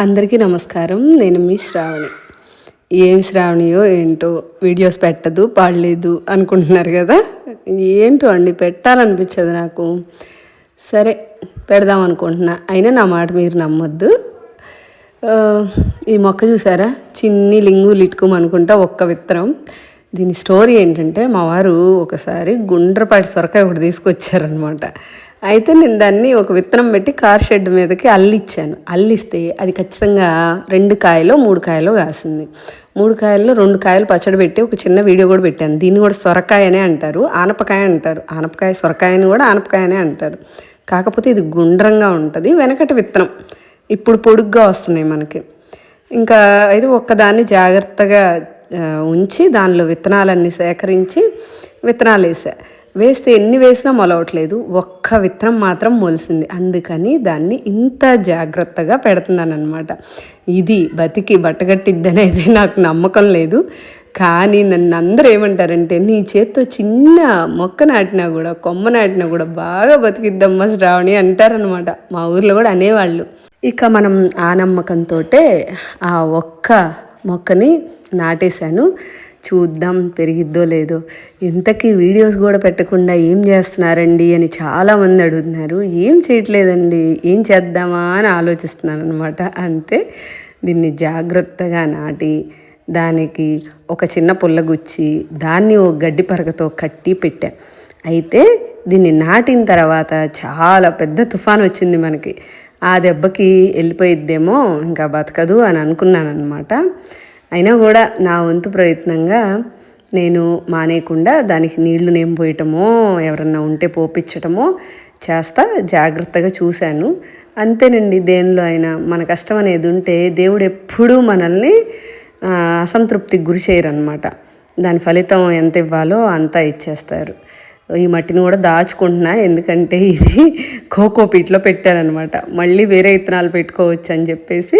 అందరికీ నమస్కారం. నేను మీ శ్రావణి. ఏం శ్రావణియో ఏంటో వీడియోస్ పెట్టదు పాడలేదు అనుకుంటున్నారు కదా? ఏంటో అండి పెట్టాలనిపించదు నాకు. సరే పెడదాం అనుకుంటున్నా. అయినా నా మాట మీరు నమ్మొద్దు. ఈ మొక్క చూసారా? చిన్ని లింగులు ఇటుకోమనుకుంటా ఒక్క విత్తనం. దీని స్టోరీ ఏంటంటే మా వారు ఒకసారి గుండ్రపాటి సొరకాయ ఒకటి తీసుకొచ్చారనమాట అయితే నేను దాన్ని ఒక విత్తనం పెట్టి కార్ షెడ్ మీదకి అల్లిచ్చాను. అల్లిస్తే అది ఖచ్చితంగా రెండు కాయలో మూడు కాయలో కాసింది. మూడు కాయల్లో రెండు కాయలు పచ్చడి పెట్టి ఒక చిన్న వీడియో కూడా పెట్టాను. దీన్ని కూడా సొరకాయనే అంటారు ఆనపకాయ అంటారు. ఆనపకాయ సొరకాయని కూడా ఆనపకాయనే అంటారు. కాకపోతే ఇది గుండ్రంగా ఉంటుంది వెనకటి విత్తనం. ఇప్పుడు పొడుగ్గా వస్తున్నాయి మనకి. ఇంకా అయితే ఒక్కదాన్ని జాగ్రత్తగా ఉంచి దానిలో విత్తనాలన్నీ సేకరించి విత్తనాలు వేసా వేస్తే ఎన్ని వేసినా మొలవట్లేదు. ఒక్క విత్తనం మాత్రం మొలిసింది. అందుకని దాన్ని ఇంత జాగ్రత్తగా పెడుతున్నాను ఇది బతికి బట్టగట్టిద్దనేది నాకు నమ్మకం లేదు. కానీ నన్ను అందరూ ఏమంటారంటే నీ చేత్తో చిన్న మొక్క నాటినా కూడా కొమ్మ నాటినా కూడా బాగా బతికిద్దమ్మా శ్రావణి అంటారనమాట మా ఊర్లో కూడా అనేవాళ్ళు. ఇక మనం ఆ నమ్మకంతో ఆ ఒక్క మొక్కని నాటేశాను. చూద్దాం పెరిగిద్దో లేదో. ఇంతకీ వీడియోస్ కూడా పెట్టకుండా ఏం చేస్తున్నారండి అని చాలామంది అడుగుతున్నారు. ఏం చేయట్లేదండి ఏం చేద్దామా అని ఆలోచిస్తున్నాను అనమాట అంతే దీన్ని జాగ్రత్తగా నాటి దానికి ఒక చిన్న పుల్లగుచ్చి దాన్ని ఒక గడ్డి పరకతో కట్టి పెట్టా. అయితే దీన్ని నాటిన తర్వాత చాలా పెద్ద తుఫాన్ వచ్చింది మనకి. ఆ దెబ్బకి వెళ్ళిపోయిద్దేమో ఇంకా బతకదు అని అనుకున్నాను అనమాట అయినా కూడా నా వంతు ప్రయత్నంగా నేను మానేయకుండా దానికి నీళ్ళు నేను పోయటమో ఎవరన్నా ఉంటే పోపించటమో చేస్తా జాగ్రత్తగా చూశాను. అంతేనండి దేనిలో అయినా మన కష్టం అనేది ఉంటే దేవుడు ఎప్పుడూ మనల్ని అసంతృప్తికి గురి చేయరనమాట దాని ఫలితం ఎంత ఇవ్వాలో అంతా ఇచ్చేస్తారు. ఈ మట్టిని కూడా దాచుకుంటున్నా ఎందుకంటే ఇది కోకో పీట్లో పెట్టానమాట మళ్ళీ వేరే ఇత్తనాలు పెట్టుకోవచ్చు అని చెప్పేసి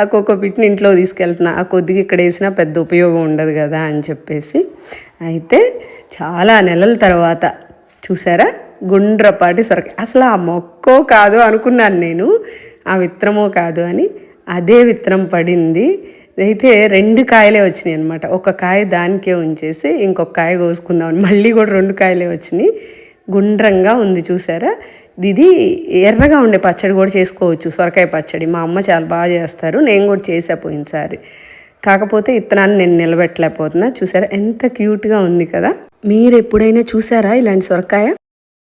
ఆ కోకో పిట్ని ఇంట్లో తీసుకెళ్తున్నా. ఆ కొద్దిగా ఇక్కడ వేసినా పెద్ద ఉపయోగం ఉండదు కదా అని చెప్పేసి. అయితే చాలా నెలల తర్వాత చూసారా? గుండ్రపాటి సొరకాయ అసలు ఆ మొక్కో కాదు అనుకున్నాను నేను. ఆ విత్తనమో కాదు అని. అదే విత్తనం పడింది. అయితే రెండు కాయలే వచ్చినాయి అనమాట ఒక కాయ దానికే ఉంచేసి ఇంకొక కాయ కోసుకుందామని. మళ్ళీ కూడా రెండు కాయలే వచ్చినాయి. గుండ్రంగా ఉంది చూసారా? ఇది ఎర్రగా ఉండే పచ్చడి కూడా చేసుకోవచ్చు సొరకాయ పచ్చడి. మా అమ్మ చాలా బాగా చేస్తారు. నేను కూడా చేసా పోయినసారి. కాకపోతే ఇత్తనాన్ని నేను నిలబెట్టలేకపోతున్నా. చూసారా? ఎంత క్యూట్గా ఉంది కదా? మీరు ఎప్పుడైనా చూసారా ఇలాంటి సొరకాయ?